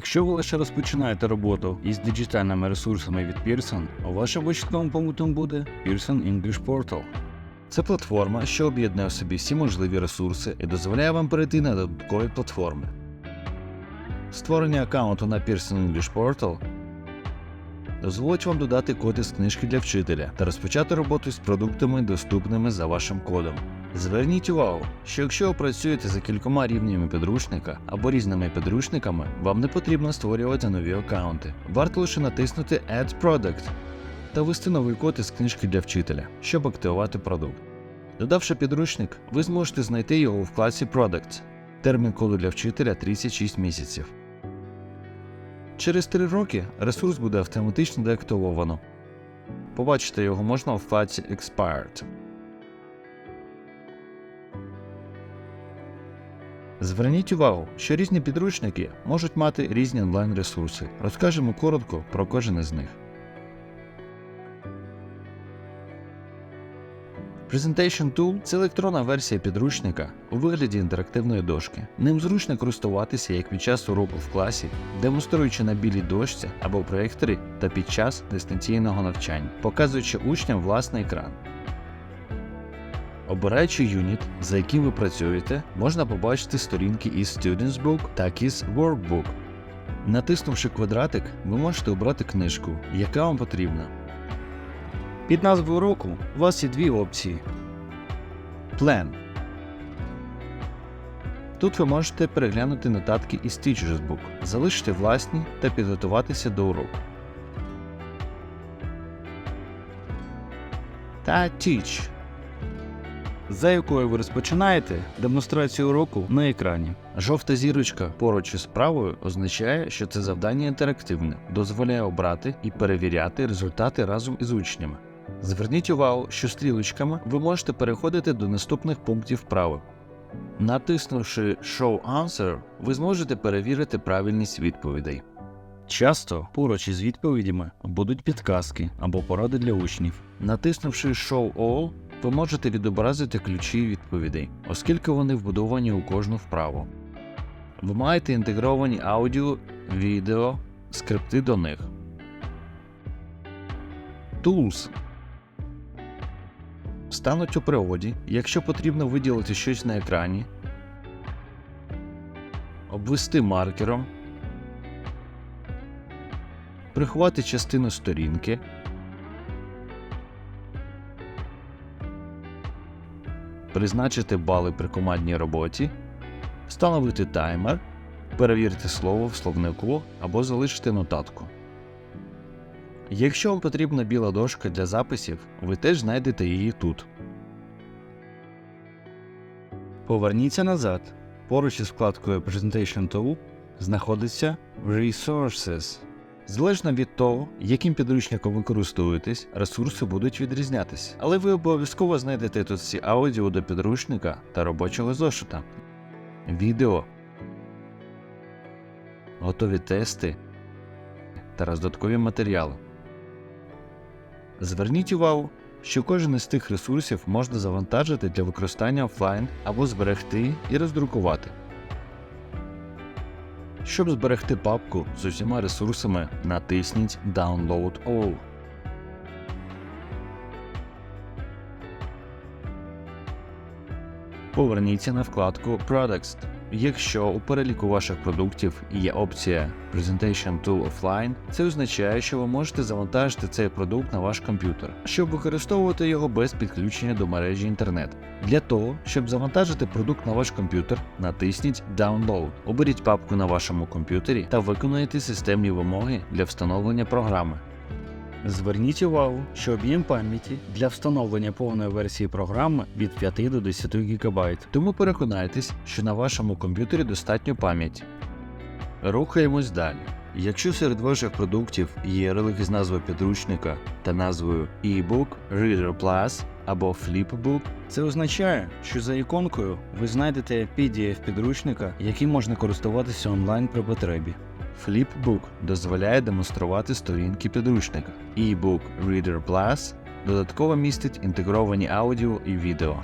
Якщо ви лише розпочинаєте роботу із діджитальними ресурсами від Pearson, вашим початковим пунктом буде Pearson English Portal. Це платформа, що об'єднує в собі всі можливі ресурси і дозволяє вам перейти на додаткові платформи. Створення аккаунту на Pearson English Portal дозволить вам додати код із книжки для вчителя та розпочати роботу з продуктами, доступними за вашим кодом. Зверніть увагу, що якщо ви працюєте за кількома рівнями підручника або різними підручниками, вам не потрібно створювати нові аккаунти. Варто лише натиснути Add Product та ввести новий код із книжки для вчителя, щоб активувати продукт. Додавши підручник, ви зможете знайти його у вкладці Products. Термін коду для вчителя 36 місяців. Через 3 роки ресурс буде автоматично деактивовано. Побачити його можна у вкладці Expired. Зверніть увагу, що різні підручники можуть мати різні онлайн-ресурси. Розкажемо коротко про кожен із них. Presentation Tool це електронна версія підручника у вигляді інтерактивної дошки. Ним зручно користуватися як під час уроку в класі, демонструючи на білій дошці або проєкторі та під час дистанційного навчання, показуючи учням власний екран. Обираючи юніт, за яким ви працюєте, можна побачити сторінки із Students Book та із Workbook. Натиснувши квадратик, ви можете обрати книжку, яка вам потрібна. Під назвою уроку у вас є дві опції. Plan. Тут ви можете переглянути нотатки із Teacher's Book, залишити власні та підготуватися до уроку. Та Teach за якою ви розпочинаєте демонстрацію уроку на екрані. Жовта зірочка поруч із правою означає, що це завдання інтерактивне, дозволяє обрати і перевіряти результати разом із учнями. Зверніть увагу, що стрілочками ви можете переходити до наступних пунктів вправи. Натиснувши Show Answer, ви зможете перевірити правильність відповідей. Часто поруч із відповідями будуть підказки або поради для учнів. Натиснувши Show All, ви можете відобразити ключі відповідей, оскільки вони вбудовані у кожну вправу. Ви маєте інтегровані аудіо, відео, скрипти до них. Tools стануть у пригоді, якщо потрібно виділити щось на екрані, обвести маркером, приховати частину сторінки. Призначити бали при командній роботі, встановити таймер, перевірити слово в словнику або залишити нотатку. Якщо вам потрібна біла дошка для записів, ви теж знайдете її тут. Поверніться назад. Поруч із вкладкою Presentation Tool знаходиться Resources. Залежно від того, яким підручником ви користуєтесь, ресурси будуть відрізнятися. Але ви обов'язково знайдете тут всі аудіо до підручника та робочого зошита, відео, готові тести та роздаткові матеріали. Зверніть увагу, що кожен із тих ресурсів можна завантажити для використання офлайн або зберегти і роздрукувати. Щоб зберегти папку з усіма ресурсами, натисніть Download All. Поверніться на вкладку Products. Якщо у переліку ваших продуктів є опція Presentation Tool Offline, це означає, що ви можете завантажити цей продукт на ваш комп'ютер, щоб використовувати його без підключення до мережі інтернет. Для того, щоб завантажити продукт на ваш комп'ютер, натисніть Download, оберіть папку на вашому комп'ютері та виконайте системні вимоги для встановлення програми. Зверніть увагу, що об'єм пам'яті для встановлення повної версії програми від 5 до 10 ГБ, тому переконайтесь, що на вашому комп'ютері достатньо пам'яті. Рухаємось далі. Якщо серед ваших продуктів є релик із назвою підручника та назвою e-book, Reader Plus або Flipbook, це означає, що за іконкою ви знайдете PDF підручника, яким можна користуватися онлайн при потребі. Flipbook дозволяє демонструвати сторінки підручника. E-book Reader Plus додатково містить інтегровані аудіо і відео.